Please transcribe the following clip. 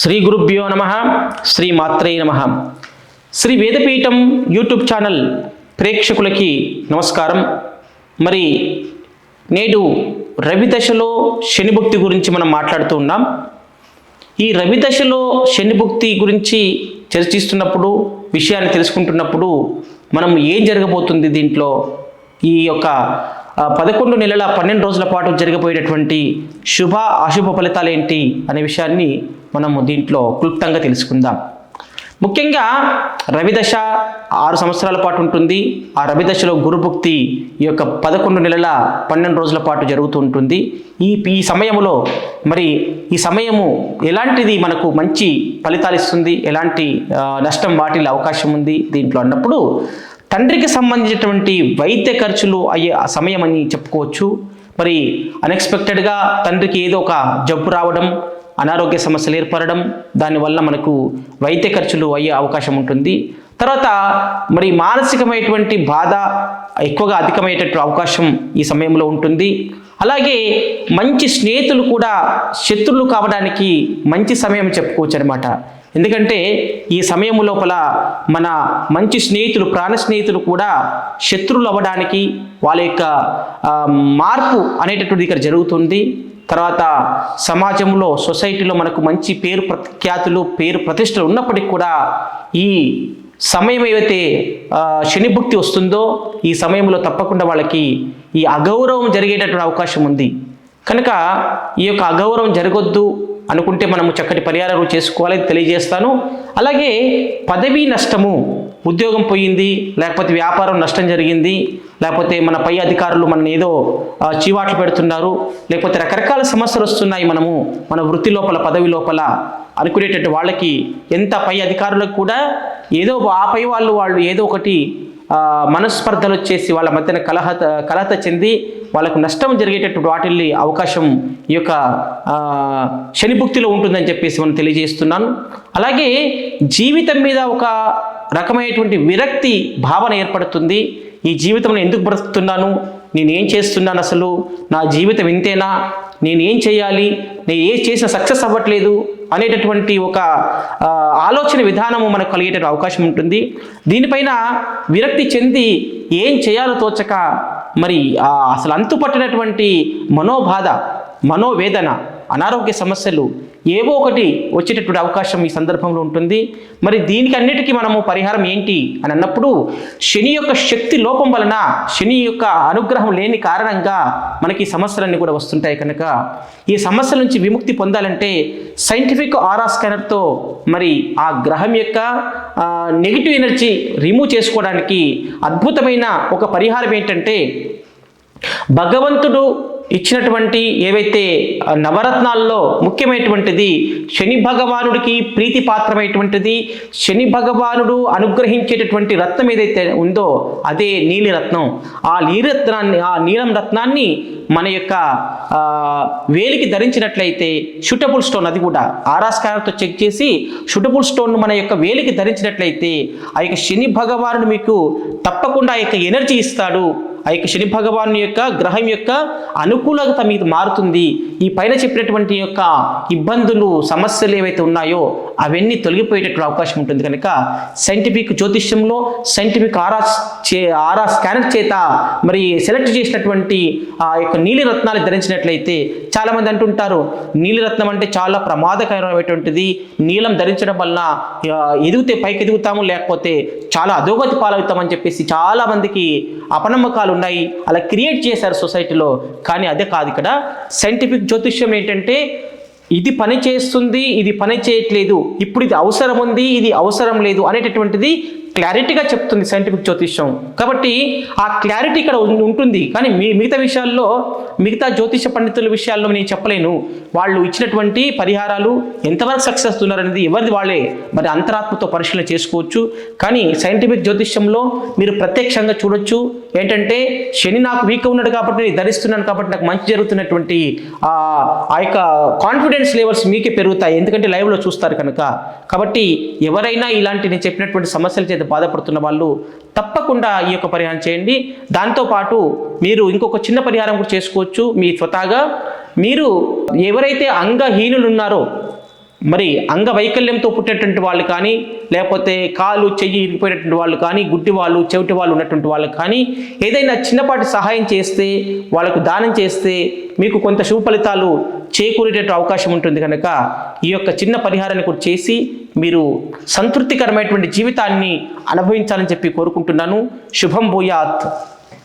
శ్రీ గురుభ్యో నమ శ్రీ మాత్రే నమ. శ్రీ వేదపీఠం యూట్యూబ్ ఛానల్ ప్రేక్షకులకి నమస్కారం. మరి నేడు రవి దశలో శనిభక్తి గురించి మనం మాట్లాడుతూ ఉన్నాం. ఈ రవి దశలో శనిభక్తి గురించి చర్చిస్తున్నప్పుడు విషయాన్ని తెలుసుకుంటున్నప్పుడు మనం ఏం జరగబోతుంది దీంట్లో? ఈ యొక్క పదకొండు నెలల పన్నెండు రోజుల పాటు జరిగిపోయేటటువంటి శుభ అశుభ ఫలితాలు ఏంటి అనే విషయాన్ని మనము దీంట్లో క్లుప్తంగా తెలుసుకుందాం. ముఖ్యంగా రవిదశ ఆరు సంవత్సరాల పాటు ఉంటుంది. ఆ రవిదశలో గురుభుక్తి ఈ యొక్క పదకొండు నెలల పన్నెండు రోజుల పాటు జరుగుతూ ఉంటుంది. ఈ ఈ సమయంలో మరి ఈ సమయము ఎలాంటిది మనకు మంచి ఫలితాలు ఇస్తుంది? ఎలాంటి నష్టం వాటిల్లే అవకాశం ఉంది దీంట్లో అన్నప్పుడు తండ్రికి సంబంధించినటువంటి వైద్య ఖర్చులు అయ్యే సమయం అని చెప్పుకోవచ్చు. మరి అన్ఎక్స్పెక్టెడ్గా తండ్రికి ఏదో ఒక జబ్బు రావడం అనారోగ్య సమస్యలు ఏర్పడడం దానివల్ల మనకు వైద్య ఖర్చులు అయ్యే అవకాశం ఉంటుంది. తర్వాత మరి మానసికమైనటువంటి బాధ ఎక్కువగా అధికమయ్యేటట్టు అవకాశం ఈ సమయంలో ఉంటుంది. అలాగే మంచి స్నేహితులు కూడా శత్రులు కావడానికి మంచి సమయం చెప్పుకోవచ్చు అనమాట ఎందుకంటే ఈ సమయం లోపల మన మంచి స్నేహితులు ప్రాణ స్నేహితులు కూడా శత్రులు అవ్వడానికి వాళ్ళ యొక్క మార్పు అనేటటువంటి ఇక్కడ జరుగుతుంది. తర్వాత సమాజంలో సొసైటీలో మనకు మంచి పేరు ప్రఖ్యాతులు పేరు ప్రతిష్టలు ఉన్నప్పటికీ కూడా ఈ సమయం ఏవైతే శనిభుక్తి వస్తుందో ఈ సమయంలో తప్పకుండా వాళ్ళకి ఈ అగౌరవం జరిగేటటువంటి అవకాశం ఉంది. కనుక ఈ యొక్క అగౌరవం జరగొద్దు అనుకుంటే మనము చక్కటి పరిహారాలు చేసుకోవాలని తెలియజేస్తాను. అలాగే పదవీ నష్టము ఉద్యోగం పోయింది లేకపోతే వ్యాపారం నష్టం జరిగింది లేకపోతే మన పై అధికారులు మన ఏదో చీవాట్లు పెడుతున్నారు లేకపోతే రకరకాల సమస్యలు వస్తున్నాయి మనము మన వృత్తి లోపల పదవి లోపల అనుకునేటట్టు వాళ్ళకి ఎంత పై అధికారులకు కూడా ఏదో ఆ పై వాళ్ళు వాళ్ళు ఏదో ఒకటి మనస్పర్ధలు వచ్చేసి వాళ్ళ మధ్యన కలహత కలహత చెంది వాళ్ళకు నష్టం జరిగేటటువంటి వాటిల్ని అవకాశం ఈ యొక్క శనిభుక్తిలో ఉంటుందని చెప్పేసి మనం తెలియజేస్తున్నాను. అలాగే జీవితం మీద ఒక రకమైనటువంటి విరక్తి భావన ఏర్పడుతుంది. ఈ జీవితంలో ఎందుకు బ్రతుకుతున్నాను? నేను ఏం చేస్తున్నాను అసలు? నా జీవితం ఇంతేనా? నేను ఏం చేయాలి? నేను ఏ చేసిన సక్సెస్ అవ్వట్లేదు? అనేటటువంటి ఒక ఆ, ఆలోచన విధానము మనకు కలిగేట అవకాశం ఉంటుంది. దీనిపైన విరక్తి చెంది ఏం చేయాలో తోచక మరి ఆ, అసలు అంతుపట్టినటువంటి మనోబాధ మనోవేదన అనారోగ్య సమస్యలు ఏవో ఒకటి వచ్చేటటువంటి అవకాశం ఈ సందర్భంలో ఉంటుంది. మరి దీనికి అన్నిటికీ మనము పరిహారం ఏంటి అని అన్నప్పుడు శని యొక్క శక్తి లోపం వలన శని యొక్క అనుగ్రహం లేని కారణంగా మనకి సమస్యలన్నీ కూడా వస్తుంటాయి కనుక. ఈ సమస్యల నుంచి విముక్తి పొందాలంటే సైంటిఫిక్ ఆరా స్కానర్తో మరి ఆ గ్రహం యొక్క నెగిటివ్ ఎనర్జీ రిమూవ్ చేసుకోవడానికి అద్భుతమైన ఒక పరిహారం ఏంటంటే భగవంతుడు ఇచ్చినటువంటి ఏవైతే నవరత్నాల్లో ముఖ్యమైనటువంటిది శని భగవానుడికి ప్రీతిపాత్రమైనటువంటిది శని భగవానుడు అనుగ్రహించేటటువంటి రత్నం ఏదైతే ఉందో అదే నీలి రత్నం ఆ నీలిరత్నాన్ని ఆ నీలం రత్నాన్ని మన యొక్క వేలికి ధరించినట్లయితే షూటబుల్ స్టోన్ అది కూడా. ఆరాస్కారంతో చెక్ చేసి షూటబుల్ స్టోన్ను మన యొక్క వేలికి ధరించినట్లయితే ఆ యొక్క శని భగవానుడు మీకు తప్పకుండా ఆ యొక్క ఎనర్జీ ఇస్తాడు. ఆ యొక్క శని భగవాను యొక్క గ్రహం యొక్క అనుకూలత మీకు మారుతుంది. ఈ పైన చెప్పినటువంటి యొక్క ఇబ్బందులు సమస్యలు ఏవైతే ఉన్నాయో అవన్నీ తొలగిపోయేటటువంటి అవకాశం ఉంటుంది కనుక సైంటిఫిక్ జ్యోతిష్యంలో సైంటిఫిక్ ఆరా చే ఆరా స్కానర్ చేత మరి సెలెక్ట్ చేసినటువంటి ఆ యొక్క నీలి రత్నాలు ధరించినట్లయితే చాలామంది అంటుంటారు నీలిరత్నం అంటే చాలా ప్రమాదకరమైనటువంటిది. నీలం ధరించడం వలన ఎదిగితే పైకి ఎదుగుతాము లేకపోతే చాలా అధోగతి పాలవుతామని చెప్పేసి చాలామందికి అపనమ్మకాలు ఉన్నాయి అలా క్రియేట్ చేశారు సొసైటీలో. కానీ అదే కాదు ఇక్కడ. సైంటిఫిక్ జ్యోతిష్యం ఏంటంటే ఇది పని చేస్తుంది ఇది పని చేయట్లేదు. ఇప్పుడు ఇది అవసరం ఉంది ఇది అవసరం లేదు అనేటటువంటిది క్లారిటీగా చెప్తుంది సైంటిఫిక్ జ్యోతిష్యం. కాబట్టి ఆ క్లారిటీ ఇక్కడ ఉంటుంది. కానీ మీ మిగతా విషయాల్లో మిగతా జ్యోతిష పండితుల విషయాల్లో నేను చెప్పలేను. వాళ్ళు ఇచ్చినటువంటి పరిహారాలు ఎంతవరకు సక్సెస్ అవుతున్నారు అనేది ఎవరిది వాళ్ళే. మరి అంతరాత్మతో పరిశీలన చేసుకోవచ్చు. కానీ సైంటిఫిక్ జ్యోతిష్యంలో మీరు ప్రత్యక్షంగా చూడొచ్చు. ఏంటంటే శని నాకు వీక్ ఉన్నాడు కాబట్టి నేను ధరిస్తున్నాను కాబట్టి నాకు మంచి జరుగుతున్నటువంటి ఆ ఆ యొక్క కాన్ఫిడెన్స్ లెవెల్స్ మీకే పెరుగుతాయి. ఎందుకంటే లైవ్లో చూస్తారు కనుక. కాబట్టి ఎవరైనా ఇలాంటి నేను చెప్పినటువంటి సమస్యల చేత బాధపడుతున్న వాళ్ళు తప్పకుండా ఈ యొక్క పరిహారం చేయండి. దాంతోపాటు మీరు ఇంకొక చిన్న పరిహారం కూడా చేసుకోవచ్చు. మీ స్వతహాగా మీరు ఎవరైతే అంగహీనులు ఉన్నారో మరి అంగవైకల్యంతో పుట్టినటువంటి వాళ్ళు కానీ లేకపోతే కాలు చెయ్యి ఇరిగిపోయినటువంటి వాళ్ళు కానీ గుడ్డి వాళ్ళు చెవిటి వాళ్ళు ఉన్నటువంటి వాళ్ళు కానీ ఏదైనా చిన్నపాటి సహాయం చేస్తే వాళ్ళకు దానం చేస్తే మీకు కొంత శుభ ఫలితాలు చేకూరేటట్టు అవకాశం ఉంటుంది కనుక ఈ యొక్క చిన్న పరిహారాన్ని కూడా చేసి మీరు సంతృప్తికరమైనటువంటి జీవితాన్ని అనుభవించాలని చెప్పి కోరుకుంటున్నాను. శుభం భూయాత్.